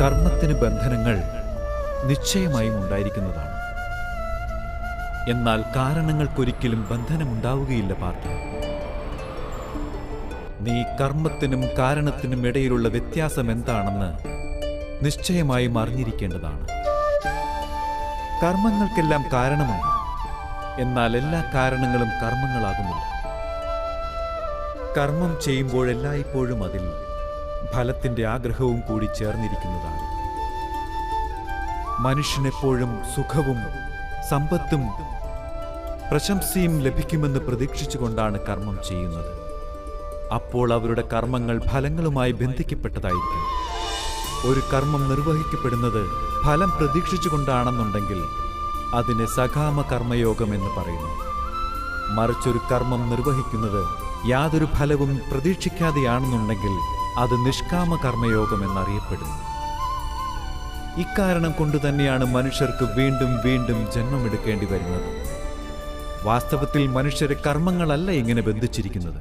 കർമ്മത്തിന് ബന്ധനങ്ങൾ നിശ്ചയമായും ഉണ്ടായിരിക്കുന്നതാണ്. എന്നാൽ കാരണങ്ങൾക്കൊരിക്കലും ബന്ധനമുണ്ടാവുകയില്ല പാർത്ഥ നീ കർമ്മത്തിനും കാരണത്തിനും ഇടയിലുള്ള വ്യത്യാസം എന്താണെന്ന് നിശ്ചയമായും അറിഞ്ഞിരിക്കേണ്ടതാണ്. കർമ്മങ്ങൾക്കെല്ലാം കാരണമുണ്ട് എന്നാൽ എല്ലാ കാരണങ്ങളും കർമ്മങ്ങളാകുന്നില്ല. കർമ്മം ചെയ്യുമ്പോഴെല്ലായ്പ്പോഴും അതിൽ ഫലത്തിന്റെ ആഗ്രഹവും കൂടി ചേർന്നിരിക്കുന്നതാണ്. മനുഷ്യനെപ്പോഴും സുഖവും സമ്പത്തും പ്രശംസയും ലഭിക്കുമെന്ന് പ്രതീക്ഷിച്ചുകൊണ്ടാണ് കർമ്മം ചെയ്യുന്നത്. അപ്പോൾ അവരുടെ കർമ്മങ്ങൾ ഫലങ്ങളുമായി ബന്ധിക്കപ്പെട്ടതായിരിക്കും. ഒരു കർമ്മം നിർവഹിക്കപ്പെടുന്നത് ഫലം പ്രതീക്ഷിച്ചുകൊണ്ടാണെന്നുണ്ടെങ്കിൽ അതിനെ സകാമ കർമ്മയോഗം എന്ന് പറയുന്നു. മറിച്ചൊരു കർമ്മം നിർവഹിക്കുന്നത് യാതൊരു ഫലവും പ്രതീക്ഷിക്കാതെയാണെന്നുണ്ടെങ്കിൽ അത് നിഷ്കാമ കർമ്മയോഗം എന്നറിയപ്പെടുന്നു. ഇക്കാരണം കൊണ്ട് തന്നെയാണ് മനുഷ്യർക്ക് വീണ്ടും വീണ്ടും ജന്മമെടുക്കേണ്ടി വരുന്നത്. വാസ്തവത്തിൽ മനുഷ്യരെ കർമ്മങ്ങളല്ല ഇങ്ങനെ ബന്ധിച്ചിരിക്കുന്നത്.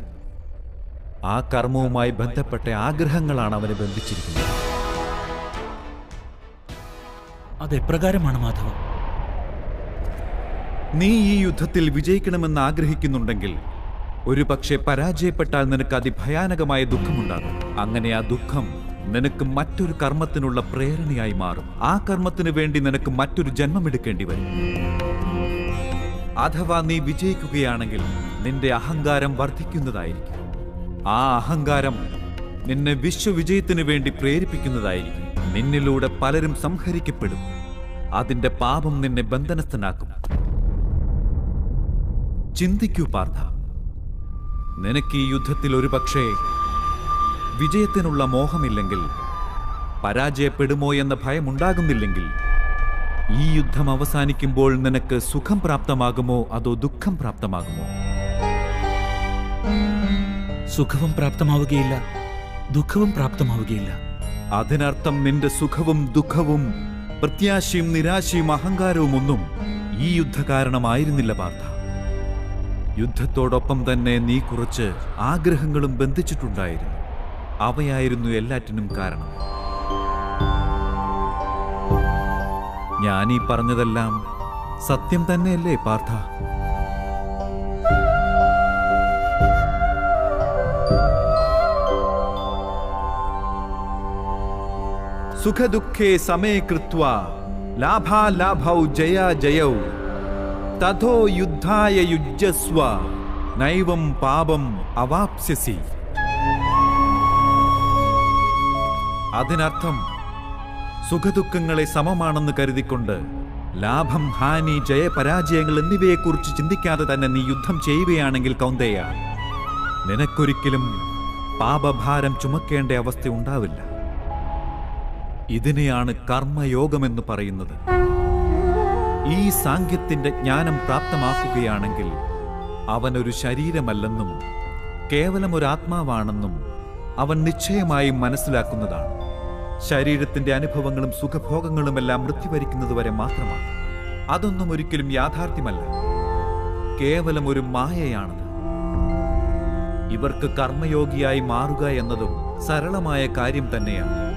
ആ കർമ്മവുമായി ബന്ധപ്പെട്ട ആഗ്രഹങ്ങളാണ് അവനെ ബന്ധിച്ചിരിക്കുന്നത്. അതെപ്രകാരമാണ് മാധവ? നീ ഈ യുദ്ധത്തിൽ വിജയിക്കണമെന്ന് ആഗ്രഹിക്കുന്നുണ്ടെങ്കിൽ ഒരു പക്ഷേ പരാജയപ്പെട്ടാൽ നിനക്ക് അതിഭയാനകമായ ദുഃഖമുണ്ടാകും. അങ്ങനെ ആ ദുഃഖം നിനക്ക് മറ്റൊരു കർമ്മത്തിനുള്ള പ്രേരണയായി മാറും. ആ കർമ്മത്തിന് വേണ്ടി നിനക്ക് മറ്റൊരു ജന്മമെടുക്കേണ്ടി വരും. അഥവാ നീ വിജയിക്കുകയാണെങ്കിൽ നിന്റെ അഹങ്കാരം വർദ്ധിക്കുന്നതായിരിക്കും. ആ അഹങ്കാരം നിന്നെ വിശ്വവിജയത്തിന് വേണ്ടി പ്രേരിപ്പിക്കുന്നതായിരിക്കും. നിന്നിലൂടെ പലരും സംഹരിക്കപ്പെടും. അതിന്റെ പാപം നിന്നെ ബന്ധനസ്ഥനാക്കും. ചിന്തിക്കൂ പാർത്ഥ നിനക്ക് ഈ യുദ്ധത്തിൽ ഒരു പക്ഷേ വിജയത്തിനുള്ള മോഹമില്ലെങ്കിൽ പരാജയപ്പെടുമോ എന്ന ഭയമുണ്ടാകുന്നില്ലെങ്കിൽ ഈ യുദ്ധം അവസാനിക്കുമ്പോൾ നിനക്ക് സുഖം പ്രാപ്തമാകുമോ അതോ ദുഃഖം പ്രാപ്തമാകുമോ? സുഖവും പ്രാപ്തമാവുകയില്ല ദുഃഖവും പ്രാപ്തമാവുകയില്ല. അതിനർത്ഥം നിന്റെ സുഖവും ദുഃഖവും പ്രത്യാശയും നിരാശയും അഹങ്കാരവും ഒന്നും ഈ യുദ്ധ കാരണമായിരുന്നില്ല പാർത്ഥ. യുദ്ധത്തോടൊപ്പം തന്നെ നീ കുറച്ച് ആഗ്രഹങ്ങളും ബന്ധിച്ചിട്ടുണ്ടായിരുന്നു. അവയായിരുന്നു എല്ലാറ്റിനും കാരണം. ഞാൻ ഈ പറഞ്ഞതെല്ലാം സത്യം തന്നെയല്ലേ പാർത്ഥ? സുഖദുഃഖേ സമേ കൃത്വ ലാഭാലാഭൗ ജയ ജയൗ. തഥോ യുദ്ധായ യുജ്ജസ്വ നൈവം പാപം അവാപ്സ്യസി. അതിനർത്ഥം സുഖദുഃഖങ്ങളെ സമമാണെന്ന് കരുതിക്കൊണ്ട് ലാഭം ഹാനി ജയപരാജയങ്ങൾ എന്നിവയെക്കുറിച്ച് ചിന്തിക്കാതെ തന്നെ നീ യുദ്ധം ചെയ്യുകയാണെങ്കിൽ കൗന്ദയ നിനക്കൊരിക്കലും പാപഭാരം ചുമക്കേണ്ട അവസ്ഥ ഉണ്ടാവില്ല. ഇതിനെയാണ് കർമ്മയോഗമെന്ന് പറയുന്നത്. ഈ സാങ്കത്യത്തിന്റെ ജ്ഞാനം പ്രാപ്തമാക്കുകയാണെങ്കിൽ അവനൊരു ശരീരമല്ലെന്നും കേവലം ഒരു ആത്മാവാണെന്നും അവൻ നിശ്ചയമായും മനസ്സിലാക്കുന്നതാണ്. ശരീരത്തിന്റെ അനുഭവങ്ങളും സുഖഭോഗങ്ങളുമെല്ലാം മൃത്യുവരിക്കുന്നതുവരെ മാത്രമാണ്. അതൊന്നും ഒരിക്കലും യാഥാർത്ഥ്യമല്ല. കേവലം ഒരു മായയാണത്. ഇവർക്ക് കർമ്മയോഗിയായി മാറുക എന്നതും സരളമായ കാര്യം തന്നെയാണ്.